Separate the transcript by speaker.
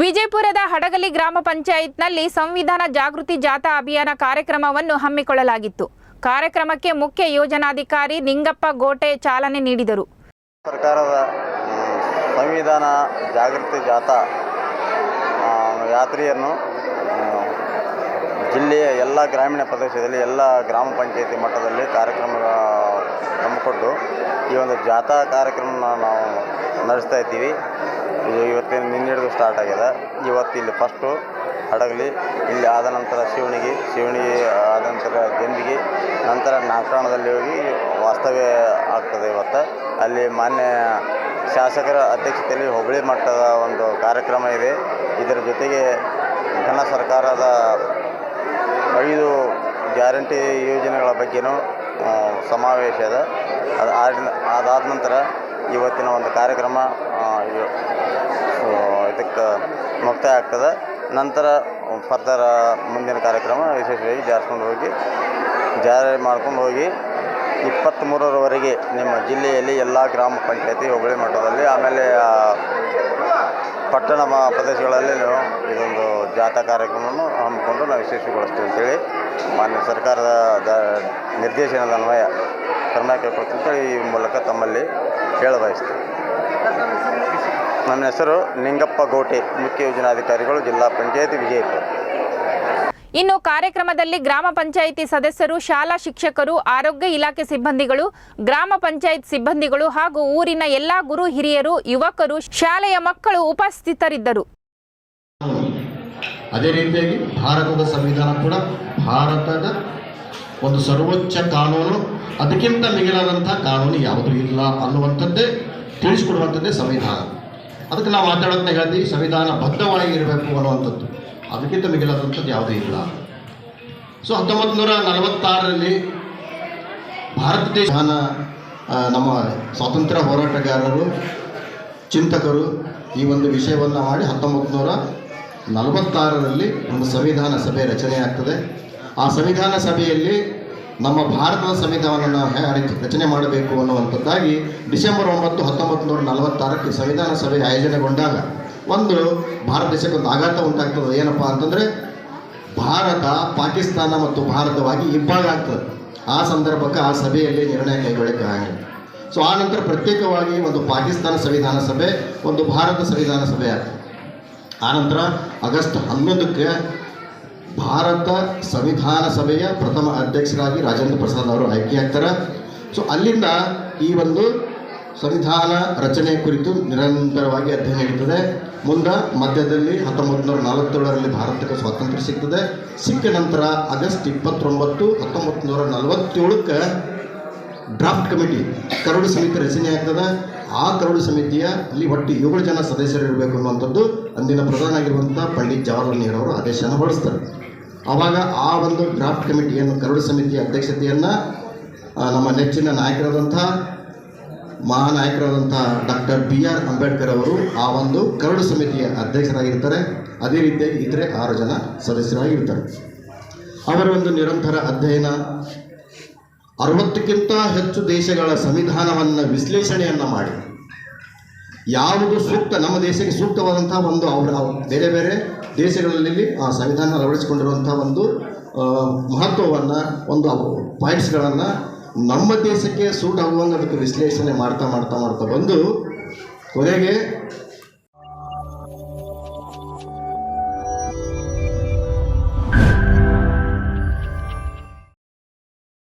Speaker 1: ವಿಜಯಪುರದ ಹಡಗಲಿ ಗ್ರಾಮ ಪಂಚಾಯತ್ನಲ್ಲಿ ಸಂವಿಧಾನ ಜಾಗೃತಿ ಜಾಥಾ ಅಭಿಯಾನ ಕಾರ್ಯಕ್ರಮವನ್ನು ಹಮ್ಮಿಕೊಳ್ಳಲಾಗಿತ್ತು. ಕಾರ್ಯಕ್ರಮಕ್ಕೆ ಮುಖ್ಯ ಯೋಜನಾಧಿಕಾರಿ ನಿಂಗಪ್ಪ ಗೋಟೆ ಚಾಲನೆ ನೀಡಿದರು.
Speaker 2: ಸರ್ಕಾರದ ಸಂವಿಧಾನ ಜಾಗೃತಿ ಜಾಥಾ ಯಾತ್ರೆಯನ್ನು ಜಿಲ್ಲೆಯ ಎಲ್ಲ ಗ್ರಾಮೀಣ ಪ್ರದೇಶದಲ್ಲಿ ಎಲ್ಲ ಗ್ರಾಮ ಪಂಚಾಯತಿ ಮಟ್ಟದಲ್ಲಿ ಕಾರ್ಯಕ್ರಮ ಹಮ್ಮಿಕೊಂಡು ಈ ಒಂದು ಜಾಥಾ ಕಾರ್ಯಕ್ರಮ ನಾವು ನಡೆಸ್ತಾ ಇದ್ದೀವಿ. ಇದು ನಿನ್ನೆ ಹಿಡಿದು ಸ್ಟಾರ್ಟ್ ಆಗಿದೆ. ಇವತ್ತು ಇಲ್ಲಿ ಫಸ್ಟು ಹಡಗಲಿ ಇಲ್ಲಿ ಆದ ನಂತರ ಶಿವಣಿಗೆ ಶಿವಣಿಗೆ ಆದ ನಂತರ ಗೆಂದಿಗೆ ನಂತರ ನಾಗಠಾಣದಲ್ಲಿ ಹೋಗಿ ವಾಸ್ತವ್ಯ ಆಗ್ತದೆ ಇವತ್ತು. ಅಲ್ಲಿ ಮಾನ್ಯ ಶಾಸಕರ ಅಧ್ಯಕ್ಷತೆಯಲ್ಲಿ ಹೋಬಳಿ ಮಟ್ಟದ ಒಂದು ಕಾರ್ಯಕ್ರಮ ಇದೆ. ಇದರ ಜೊತೆಗೆ ಘನ ಸರ್ಕಾರದ ಐದು ಗ್ಯಾರಂಟಿ ಯೋಜನೆಗಳ ಬಗ್ಗೆನೂ ಆ, ಸಮಾವೇಶ ಇದೆ. ಅದು ಅದಾದ ನಂತರ ಇವತ್ತಿನ ಒಂದು ಕಾರ್ಯಕ್ರಮ ಇದಕ್ಕೆ ಮುಕ್ತಾಯ ಆಗ್ತದೆ. ನಂತರ ಫರ್ದರ್ ಮುಂದಿನ ಕಾರ್ಯಕ್ರಮ ವಿಶೇಷವಾಗಿ ಜಾರಿಸ್ಕೊಂಡು ಹೋಗಿ, ಜಾರಿ ಮಾಡ್ಕೊಂಡು ಹೋಗಿ ಇಪ್ಪತ್ತ್ಮೂರರವರೆಗೆ ನಿಮ್ಮ ಜಿಲ್ಲೆಯಲ್ಲಿ ಎಲ್ಲ ಗ್ರಾಮ ಪಂಚಾಯತಿ, ಹೋಬಳಿ ಮಟ್ಟದಲ್ಲಿ, ಆಮೇಲೆ ಪಟ್ಟಣ ಪ್ರದೇಶಗಳಲ್ಲಿ ಇದೊಂದು ಜಾಥಾ ಕಾರ್ಯಕ್ರಮವನ್ನು ಹಮ್ಮಿಕೊಂಡು ನಾವು ಯಶಸ್ವಿಗೊಳಿಸ್ತೀವಿ ಅಂತೇಳಿ ಮಾನ್ಯ ಸರ್ಕಾರದ ನಿರ್ದೇಶನದ ಅನ್ವಯ ಕ್ರಮ ಅಂತೇಳಿ ಈ ಮೂಲಕ ತಮ್ಮಲ್ಲಿ ಹೇಳ ಬಯಸ್ತೀನಿ ನನ್ನ ಹೆಸರು ನಿಂಗಪ್ಪ ಗೋಟೆ ಮುಖ್ಯ ಯೋಜನಾಧಿಕಾರಿಗಳು ಜಿಲ್ಲಾ ಪಂಚಾಯತಿ ವಿಜಯಪುರ
Speaker 1: ಇನ್ನು ಕಾರ್ಯಕ್ರಮದಲ್ಲಿ ಗ್ರಾಮ ಪಂಚಾಯಿತಿ ಸದಸ್ಯರು ಶಾಲಾ ಶಿಕ್ಷಕರು ಆರೋಗ್ಯ ಇಲಾಖೆ ಸಿಬ್ಬಂದಿಗಳು ಗ್ರಾಮ ಪಂಚಾಯತ್ ಸಿಬ್ಬಂದಿಗಳು ಹಾಗೂ ಊರಿನ ಎಲ್ಲಾ ಗುರು ಹಿರಿಯರು ಯುವಕರು ಶಾಲೆಯ ಮಕ್ಕಳು ಉಪಸ್ಥಿತರಿದ್ದರು.
Speaker 3: ಅದೇ ರೀತಿಯಾಗಿ ಭಾರತದ ಸಂವಿಧಾನ ಕೂಡ ಭಾರತದ ಒಂದು ಸರ್ವೋಚ್ಚ ಕಾನೂನು, ಅದಕ್ಕಿಂತ ಮಿಗಿಲಾದಂಥ ಕಾನೂನು ಯಾವುದೂ ಇಲ್ಲ ಅನ್ನುವಂಥದ್ದೇ ತಿಳಿಸ್ಕೊಡುವಂಥದ್ದೇ ಸಂವಿಧಾನ. ಅದಕ್ಕೆ ನಾವು ಮಾತಾಡೋದನ್ನ ಹೇಳ್ತೀವಿ, ಸಂವಿಧಾನ ಬದ್ಧವಾಗಿ ಇರಬೇಕು ಅನ್ನುವಂಥದ್ದು. ಅದಕ್ಕಿಂತ ಮಿಗಿಲಾದಂಥದ್ದು ಯಾವುದೂ ಇಲ್ಲ. ಸೊ ಹತ್ತೊಂಬತ್ತು ನೂರ ನಲವತ್ತಾರರಲ್ಲಿ ಭಾರತ ದೇಶ ನಮ್ಮ ಸ್ವಾತಂತ್ರ್ಯ ಹೋರಾಟಗಾರರು, ಚಿಂತಕರು ಈ ಒಂದು ವಿಷಯವನ್ನು ಮಾಡಿ ಹತ್ತೊಂಬತ್ತು ನೂರ ನಲವತ್ತಾರರಲ್ಲಿ ಒಂದು ಸಂವಿಧಾನ ಸಭೆ ರಚನೆ ಆಗ್ತದೆ ಆ ಸಂವಿಧಾನ ಸಭೆಯಲ್ಲಿ ನಮ್ಮ ಭಾರತದ ಸಂವಿಧಾನವನ್ನು ಹೇಗೆ ರಚನೆ ಮಾಡಬೇಕು ಅನ್ನುವಂಥದ್ದಾಗಿ ಡಿಸೆಂಬರ್ ಒಂಬತ್ತು ಹತ್ತೊಂಬತ್ತು ನೂರ ನಲವತ್ತಾರಕ್ಕೆ ಸಂವಿಧಾನ ಸಭೆ ಆಯೋಜನೆಗೊಂಡಾಗ ಒಂದು ಭಾರತ ದೇಶಕ್ಕೆ ಒಂದು ಆಘಾತ ಉಂಟಾಗ್ತದೆ. ಏನಪ್ಪ ಅಂತಂದರೆ ಭಾರತ, ಪಾಕಿಸ್ತಾನ ಮತ್ತು ಭಾರತವಾಗಿ ಇಬ್ಬಾಗ ಆಗ್ತದೆ. ಆ ಸಂದರ್ಭಕ್ಕೆ ಆ ಸಭೆಯಲ್ಲಿ ನಿರ್ಣಯ ಕೈಗೊಳ್ಳಕ್ಕೆ ಆಗಿದೆ ಸೊ ಆ ನಂತರ ಪ್ರತ್ಯೇಕವಾಗಿ ಒಂದು ಪಾಕಿಸ್ತಾನ ಸಂವಿಧಾನ ಸಭೆ, ಒಂದು ಭಾರತ ಸಂವಿಧಾನ ಸಭೆ ಆಗ್ತದೆ. ಆನಂತರ ಆಗಸ್ಟ್ ಹನ್ನೊಂದಕ್ಕೆ ಭಾರತ ಸಂವಿಧಾನ ಸಭೆಯ ಪ್ರಥಮ ಅಧ್ಯಕ್ಷರಾಗಿ ರಾಜೇಂದ್ರ ಪ್ರಸಾದ್ ಅವರು ಆಯ್ಕೆಯಾಗ್ತಾರೆ. ಸೊ ಅಲ್ಲಿಂದ ಈ ಒಂದು ಸಂವಿಧಾನ ರಚನೆ ಕುರಿತು ನಿರಂತರವಾಗಿ ಅಧ್ಯಯನ ನಡೀತದೆ. ಮುಂದೆ ಮಧ್ಯದಲ್ಲಿ ಹತ್ತೊಂಬತ್ತು ನೂರ ನಲವತ್ತೇಳರಲ್ಲಿ ಭಾರತಕ್ಕೆ ಸ್ವಾತಂತ್ರ್ಯ ಸಿಗ್ತದೆ. ಸಿಕ್ಕ ನಂತರ ಆಗಸ್ಟ್ ಇಪ್ಪತ್ತೊಂಬತ್ತು ಹತ್ತೊಂಬತ್ತು ನೂರ ನಲವತ್ತೇಳಕ್ಕೆ ಡ್ರಾಫ್ಟ್ ಕಮಿಟಿ ಕರಡು ಸಮಿತಿ ರಚನೆ ಆಗ್ತದೆ. ಆ ಕರಡು ಸಮಿತಿಯ ಅಲ್ಲಿ ಒಟ್ಟು ಏಳು ಜನ ಸದಸ್ಯರು ಇರಬೇಕು ಅನ್ನುವಂಥದ್ದು ಅಂದಿನ ಪ್ರಧಾನ ಆಗಿರುವಂಥ ಪಂಡಿತ್ ಜವಾಹರ್ಲಾಲ್ ನೆಹರು ಅವರು ಆದೇಶನ ಹೊರಡಿಸ್ತಾರೆ. ಆವಾಗ ಆ ಒಂದು ಡ್ರಾಫ್ಟ್ ಕಮಿಟಿಯನ್ನು ಕರಡು ಸಮಿತಿಯ ಅಧ್ಯಕ್ಷತೆಯನ್ನು ನಮ್ಮ ನೆಚ್ಚಿನ ನಾಯಕರಾದಂಥ, ಮಹಾನಾಯಕರಾದಂಥ ಡಾಕ್ಟರ್ ಬಿ ಆರ್ ಅಂಬೇಡ್ಕರ್ ಅವರು ಆ ಒಂದು ಕರಡು ಸಮಿತಿಯ ಅಧ್ಯಕ್ಷರಾಗಿರ್ತಾರೆ. ಅದೇ ರೀತಿಯಾಗಿ ಇತರೆ ಆರು ಜನ ಸದಸ್ಯರಾಗಿರ್ತಾರೆ. ಅವರ ಒಂದು ನಿರಂತರ ಅಧ್ಯಯನ ಅರವತ್ತಕ್ಕಿಂತ ಹೆಚ್ಚು ದೇಶಗಳ ಸಂವಿಧಾನವನ್ನು ವಿಶ್ಲೇಷಣೆಯನ್ನು ಮಾಡಿ. ಯಾವುದು ಸೂಕ್ತ, ನಮ್ಮ ದೇಶಕ್ಕೆ ಸೂಕ್ತವಾದಂಥ ಒಂದು ಅವರ ಬೇರೆ ಬೇರೆ ದೇಶಗಳಲ್ಲಿ ಆ ಸಂವಿಧಾನ ಅಳವಡಿಸಿಕೊಂಡಿರುವಂಥ ಒಂದು ಮಹತ್ವವನ್ನು, ಒಂದು ಪಾಯಿಂಟ್ಸ್ಗಳನ್ನು ನಮ್ಮ ದೇಶಕ್ಕೆ ಸೂಟ್ ಆಗುವಂಗೆ ಅದಕ್ಕೆ ವಿಶ್ಲೇಷಣೆ ಮಾಡ್ತಾ ಮಾಡ್ತಾ ಮಾಡ್ತಾ ಬಂದು ಕೊನೆಗೆ